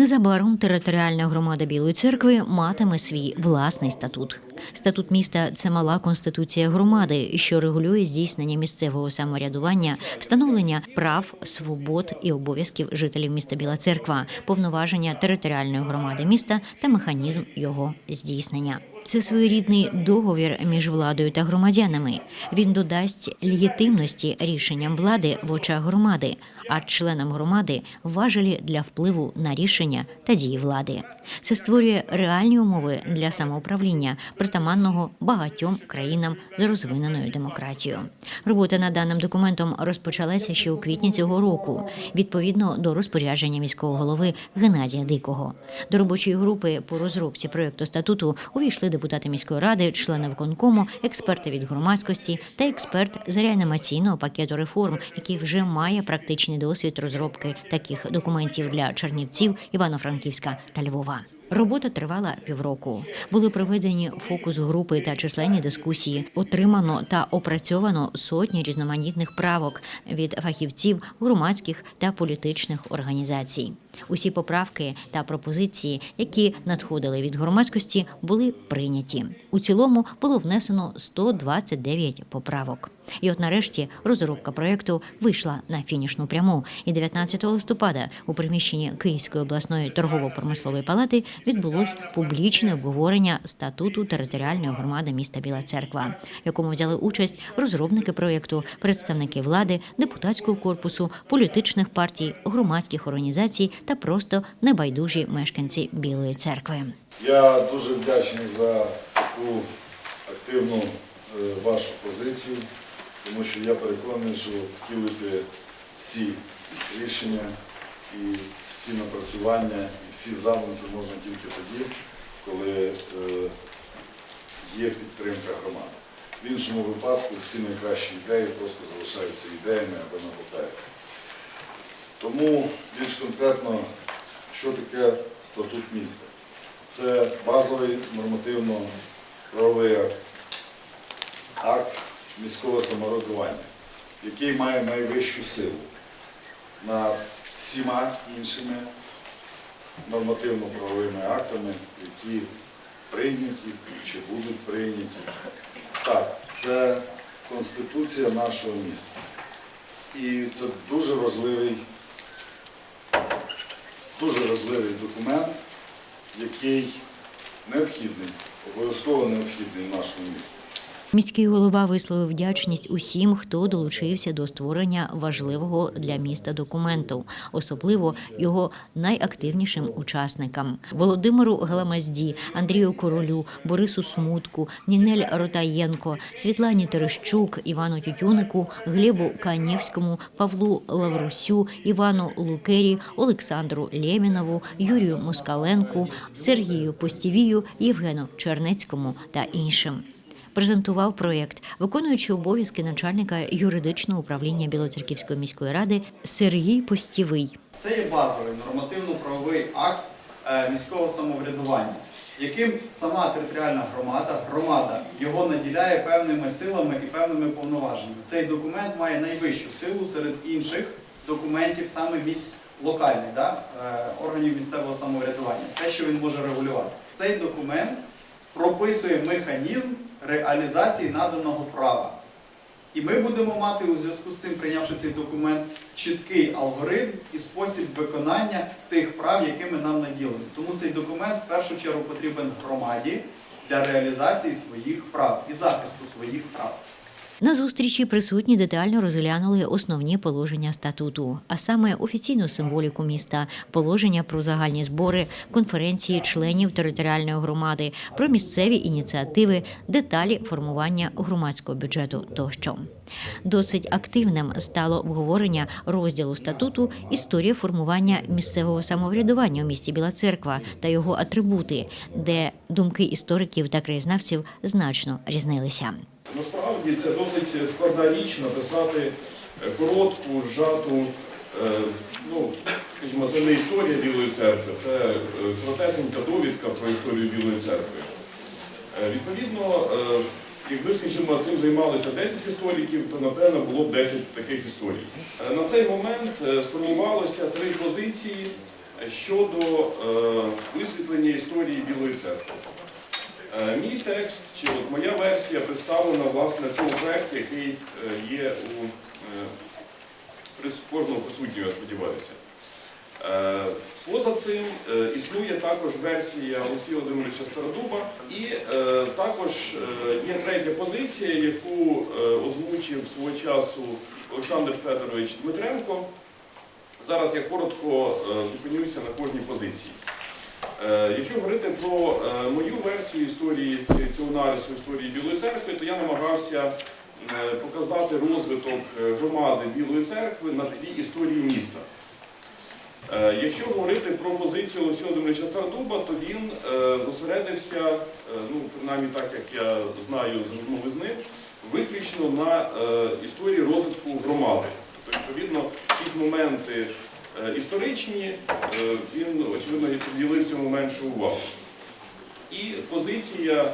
Незабаром територіальна громада Білої церкви матиме свій власний статут. Статут міста це мала конституція громади, що регулює здійснення місцевого самоврядування, встановлення прав, свобод і обов'язків жителів міста Біла Церква, повноваження територіальної громади міста та механізм його здійснення. Це своєрідний договір між владою та громадянами. Він додасть легітимності рішенням влади в очах громади, а членам громади важелі для впливу на рішення та дії влади. Це створює реальні умови для самоуправління, притаманного багатьом країнам з розвиненою демократією. Робота над даним документом розпочалася ще у квітні цього року, відповідно до розпорядження міського голови Геннадія Дикого. До робочої групи по розробці проєкту статуту увійшли депутати міської ради, члени виконкому, експерти від громадськості та експерт з реанімаційного пакету реформ, який вже має практичний досвід розробки таких документів для Чернівців, Івано-Франківська та Львова. Робота тривала півроку. Були проведені фокус групи та численні дискусії. Отримано та опрацьовано сотні різноманітних правок від фахівців громадських та політичних організацій. Усі поправки та пропозиції, які надходили від громадськості, були прийняті. У цілому було внесено 129 поправок. І от нарешті розробка проєкту вийшла на фінішну пряму. І 19 листопада у приміщенні Київської обласної торгово-промислової палати відбулось публічне обговорення статуту територіальної громади міста Біла Церква, в якому взяли участь розробники проєкту, представники влади, депутатського корпусу, політичних партій, громадських організацій та просто небайдужі мешканці Білої церкви. Я дуже вдячний за таку активну е, вашу позицію, тому що я переконаний, що втілити всі рішення і всі напрацювання, і всі задумки можна тільки тоді, коли е, є підтримка громади. В іншому випадку всі найкращі ідеї просто залишаються ідеями або на папері. Тому більш конкретно, що таке статут міста? Це базовий нормативно-правовий акт міського самоврядування, який має найвищу силу над всіма іншими нормативно-правовими актами, які прийняті чи будуть прийняті. Так, це Конституція нашого міста. І це дуже важливий, дуже важливий документ, який необхідний, обов'язково необхідний в нашому місті. Міський голова висловив вдячність усім, хто долучився до створення важливого для міста документу, особливо його найактивнішим учасникам Володимиру Галамазді, Андрію Королю, Борису Смутку, Нінель Ротаєнко, Світлані Терещук, Івану Тютюнику, Глебу Канівському, Павлу Лаврусю, Івану Лукері, Олександру Лємінову, Юрію Москаленку, Сергію Постівію, Євгену Чернецькому та іншим. Презентував проєкт, виконуючи обов'язки начальника юридичного управління Білоцерківської міської ради Сергій Постівий. Це є базовий нормативно-правовий акт е, міського самоврядування, яким сама територіальна громада, громада його наділяє певними силами і певними повноваженнями. Цей документ має найвищу силу серед інших документів, саме місь локальних да, е, органів місцевого самоврядування, те, що він може регулювати. Цей документ прописує механізм реалізації наданого права. І ми будемо мати у зв'язку з цим, прийнявши цей документ, чіткий алгоритм і спосіб виконання тих прав, якими нам наділені. Тому цей документ в першу чергу потрібен громаді для реалізації своїх прав і захисту своїх прав. На зустрічі присутні детально розглянули основні положення статуту, а саме офіційну символіку міста, положення про загальні збори, конференції членів територіальної громади, про місцеві ініціативи, деталі формування громадського бюджету тощо. Досить активним стало обговорення розділу статуту Історія формування місцевого самоврядування у місті Біла Церква та його атрибути, де думки істориків та краєзнавців значно різнилися. Насправді це досить складна річ написати е, коротку, зжату, е, ну, скажімо, це не історія Білої церкви, це е, коротесенька довідка про історію Білої церкви. Е, Відповідно, е, якби, скажімо, цим займалися 10 істориків, то напевно було б 10 таких історій. Е, На цей момент е, сформувалося три позиції щодо е, висвітлення історії Білої церкви. Е, Мій текст чи от моя версія представлена власне в цьому проєкті, який е, є у е, кожного присутнього, я сподіваюся. Поза цим існує також версія Олексія Володимировича Стародуба, і також є третя позиція, яку озвучив свого часу Олександр Федорович Дмитренко. Зараз я коротко зупинюся на кожній позиції. Е, Якщо говорити про е, мою версію історії цього нарису історії Білої церкви, то я намагався е, показати розвиток громади Білої церкви на тлі історії міста. Якщо говорити про позицію Олексія Стардуба, то він зосередився, ну принаймні так як я знаю з розмови з ним, виключно на історії розвитку громади. Тобто, відповідно, якісь моменти історичні, е, він, очевидно, приділив цьому меншу увагу. І позиція,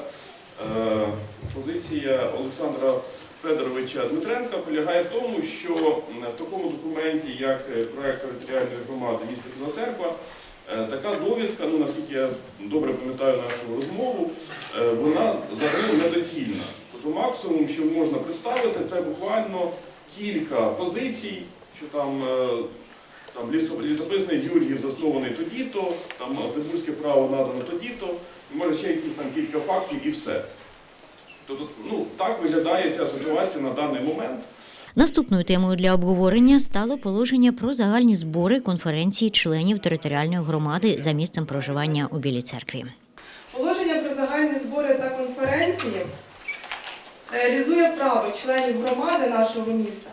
е, позиція Олександра Федоровича Дмитренка полягає в тому, що в такому документі, як е, проект територіальної громади міста Церква, е, така довідка, ну наскільки я добре пам'ятаю нашу розмову, е, вона взагалі недоцільна. Тобто максимум, що можна представити, це буквально кілька позицій, що там. Е, там літописний Юргів заснований тоді-то, там Петербурзьке право надано тоді-то, може ще якісь там кілька фактів і все. Тобто, ну, так виглядає ця ситуація на даний момент. Наступною темою для обговорення стало положення про загальні збори конференції членів територіальної громади за місцем проживання у Білій церкві. Положення про загальні збори та конференції реалізує право членів громади нашого міста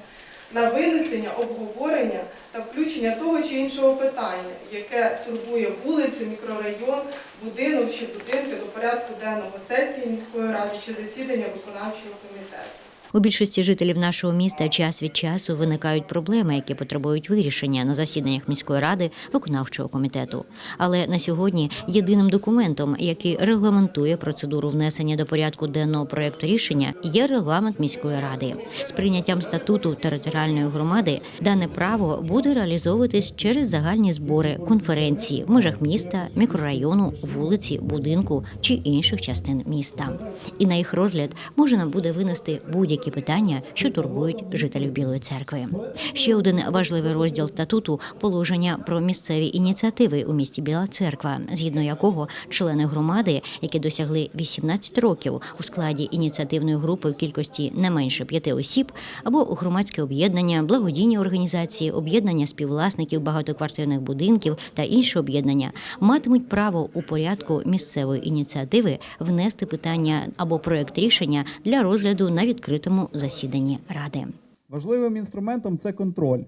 на винесення, обговорення та включення того чи іншого питання, яке турбує вулицю, мікрорайон, будинок чи будинки до порядку денного сесії міської ради чи засідання виконавчого комітету. У більшості жителів нашого міста час від часу виникають проблеми, які потребують вирішення на засіданнях міської ради виконавчого комітету. Але на сьогодні єдиним документом, який регламентує процедуру внесення до порядку денного проекту рішення, є регламент міської ради. З прийняттям статуту територіальної громади дане право буде реалізовуватись через загальні збори конференції в межах міста, мікрорайону, вулиці, будинку чи інших частин міста. І на їх розгляд можна буде винести будь-які питання, що турбують жителів Білої церкви. Ще один важливий розділ статуту положення про місцеві ініціативи у місті Біла Церква, згідно якого члени громади, які досягли 18 років у складі ініціативної групи в кількості не менше п'яти осіб, або громадське об'єднання, благодійні організації, об'єднання співвласників багатоквартирних будинків та інші об'єднання матимуть право у порядку місцевої ініціативи внести питання або проект рішення для розгляду на відкритому засіданні ради. Важливим інструментом це контроль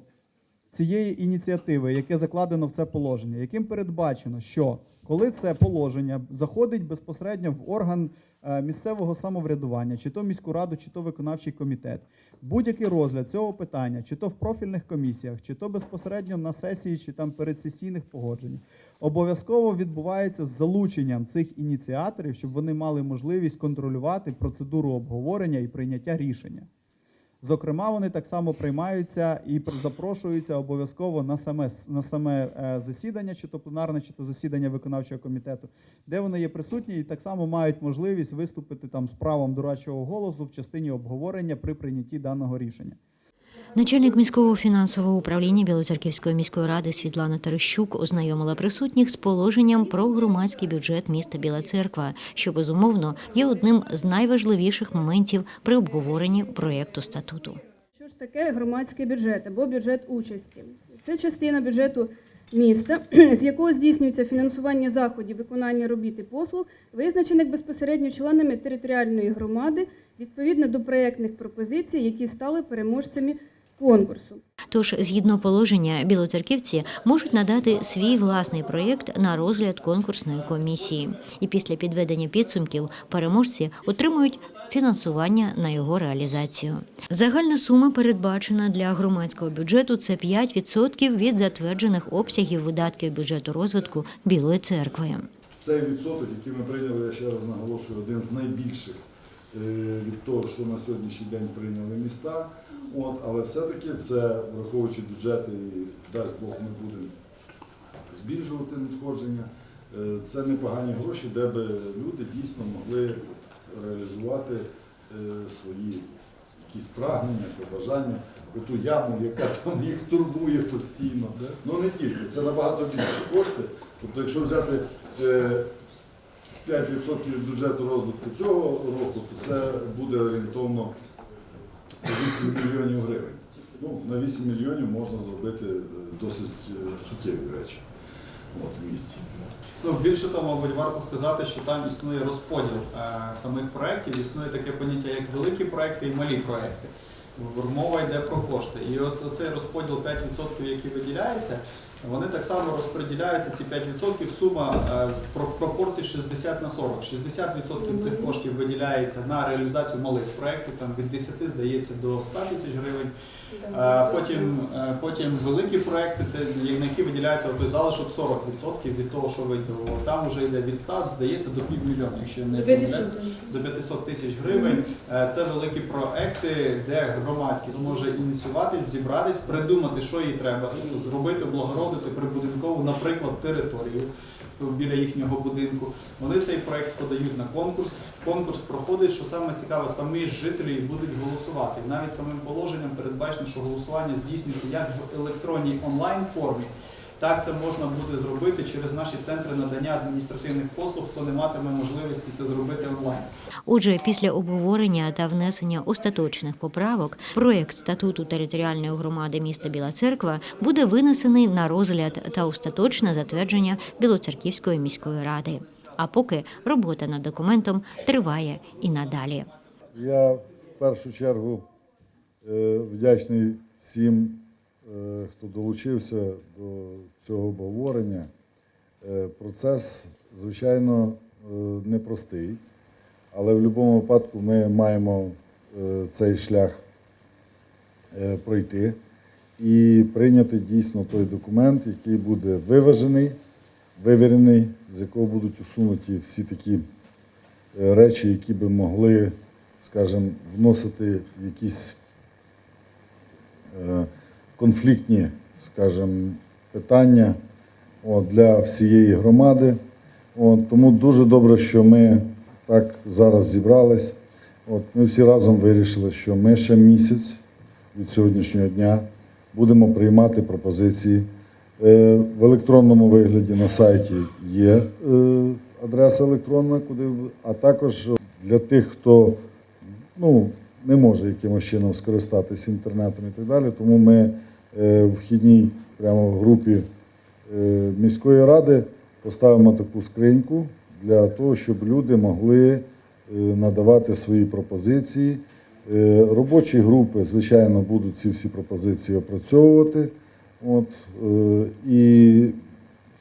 цієї ініціативи, яке закладено в це положення, яким передбачено, що коли це положення заходить безпосередньо в орган е, місцевого самоврядування, чи то міську раду, чи то виконавчий комітет, будь-який розгляд цього питання, чи то в профільних комісіях, чи то безпосередньо на сесії, чи там передсесійних погодженнях, обов'язково відбувається з залученням цих ініціаторів, щоб вони мали можливість контролювати процедуру обговорення і прийняття рішення. Зокрема, вони так само приймаються і запрошуються обов'язково на саме на саме е, засідання, чи то пленарне, чи то засідання виконавчого комітету, де вони є присутні і так само мають можливість виступити там з правом дорадчого голосу в частині обговорення при прийнятті даного рішення. Начальник міського фінансового управління Білоцерківської міської ради Світлана Терещук ознайомила присутніх з положенням про громадський бюджет міста Біла Церква, що безумовно є одним з найважливіших моментів при обговоренні проєкту статуту. Що ж таке громадський бюджет або бюджет участі? Це частина бюджету міста, з якого здійснюється фінансування заходів виконання робіт і послуг, визначених безпосередньо членами територіальної громади відповідно до проєктних пропозицій, які стали переможцями конкурсу. Тож, згідно положення, білоцерківці можуть надати свій власний проєкт на розгляд конкурсної комісії, і після підведення підсумків переможці отримують фінансування на його реалізацію. Загальна сума передбачена для громадського бюджету це 5% від затверджених обсягів видатків бюджету розвитку Білої церкви. Цей відсоток, який ми прийняли, я ще раз наголошую, один з найбільших від того, що на сьогоднішній день прийняли міста. От, але все-таки це, враховуючи бюджети, і дасть Бог, ми будемо збільшувати надходження. Е, Це непогані гроші, де би люди дійсно могли реалізувати е, свої якісь прагнення, побажання, оту яму, яка там їх турбує постійно. Ну не тільки, це набагато більше кошти. Тобто, якщо взяти е, 5% від бюджету розвитку цього року, то це буде орієнтовно 8 мільйонів гривень. Ну, на 8 мільйонів можна зробити е, досить е, суттєві речі от, в місті. Ну, більше того, мабуть, варто сказати, що там існує розподіл е, самих проєктів, існує таке поняття, як великі проєкти і малі проєкти. Мова йде про кошти. І от цей розподіл 5%, який виділяється, вони так само розподіляються, ці 5% сума е, в пропорції 60 на 40. 60% цих коштів виділяється на реалізацію малих проєктів, там від 10, здається, до 100 тисяч гривень. Е, Потім, е, потім великі проекти, це на які виділяється той залишок 40% від того, що виділило. Там вже йде від 100, здається, до півмільйона, якщо не помиляюсь, до 500 тисяч гривень. Е, Це великі проекти, де громадськість зможе ініціюватись, зібратись, придумати, що їй треба, ну, зробити, облагородити прибудинкову, наприклад, територію. Біля їхнього будинку вони цей проект подають на конкурс. Конкурс проходить, що саме цікаве, самі жителі будуть голосувати. І навіть самим положенням передбачено, що голосування здійснюється як в електронній онлайн формі, так це можна буде зробити через наші центри надання адміністративних послуг, хто не матиме можливості це зробити онлайн. Отже, після обговорення та внесення остаточних поправок проект статуту територіальної громади міста Біла Церква буде винесений на розгляд та остаточне затвердження Білоцерківської міської ради. А поки робота над документом триває і надалі. Я в першу чергу е, вдячний всім, хто долучився до цього обговорення. Е, Процес, звичайно, е, непростий, але в будь-якому випадку ми маємо е, цей шлях е, пройти і прийняти дійсно той документ, який буде виважений, вивірений, з якого будуть усунуті всі такі е, речі, які би могли, скажімо, вносити якісь е, конфліктні, скажімо, питання от, для всієї громади. От, тому дуже добре, що ми так зараз зібрались. От, ми всі разом вирішили, що ми ще місяць від сьогоднішнього дня будемо приймати пропозиції. Е, В електронному вигляді на сайті є е, адреса електронна, куди а також для тих, хто ну, не може якимось чином скористатися інтернетом і так далі. Тому ми е, в вхідній прямо в групі е, міської ради поставимо таку скриньку для того, щоб люди могли е, надавати свої пропозиції. Робочі групи, звичайно, будуть ці всі пропозиції опрацьовувати. От, і,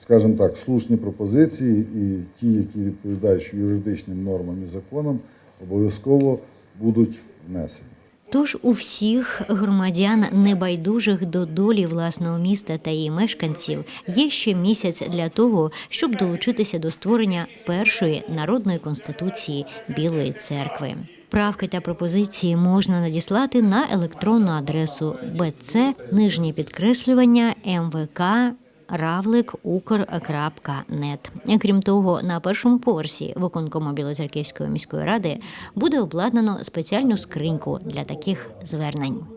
скажімо так, слушні пропозиції і ті, які відповідають юридичним нормам і законам, обов'язково будуть внесені. Тож у всіх громадян, небайдужих до долі власного міста та її мешканців, є ще місяць для того, щоб долучитися до створення першої народної конституції Білої церкви. Правки та пропозиції можна надіслати на електронну адресу bc нижнє підкреслювання МВК равлик.укр.нет. Крім того, на першому поверсі виконкому Білоцерківської міської ради буде обладнано спеціальну скриньку для таких звернень.